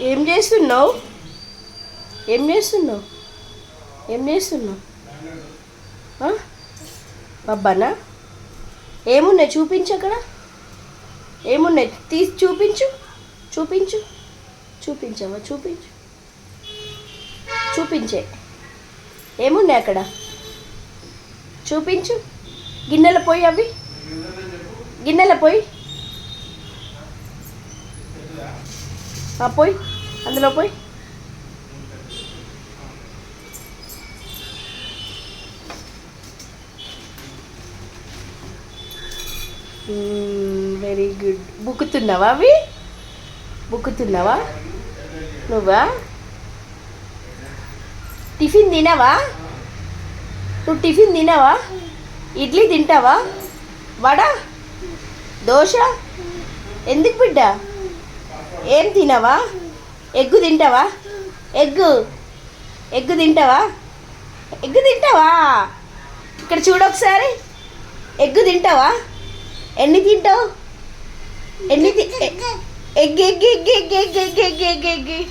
ఏం చేస్తున్నావు? ఏం చేస్తున్నావు? ఏం చేస్తున్నావు? అబ్బానా? ఏమున్నాయి? చూపించు అక్కడ. ఏమున్నాయి? తీసి చూపించు. చూపించు. చూపించవా? చూపించు. చూపించే. ఏమున్నాయి అక్కడ? చూపించు. గిన్నెల పోయి అవి. గిన్నెల పోయి పోయి. అందులో పోయి. వెరీ గుడ్ బుక్కుతున్నావా అవి? బుక్కుతున్నావా? నువ్వా? టిఫిన్ తినవా? నువ్వు టిఫిన్ తినవా? ఇడ్లీ తింటావా? వడ? దోశ? ఎందుకు బిడ్డ? ఏం తినవా? ఎగ్గు తింటావా? ఎగ్గు. ఎగ్గు తింటావా? ఎగ్గు తింటావా? ఇక్కడ చూడు ఒకసారి. ఎగ్గు తింటావా? ఎన్ని తింటావు? ఎన్ని తి- egg egg egg egg egg egg egg egg egg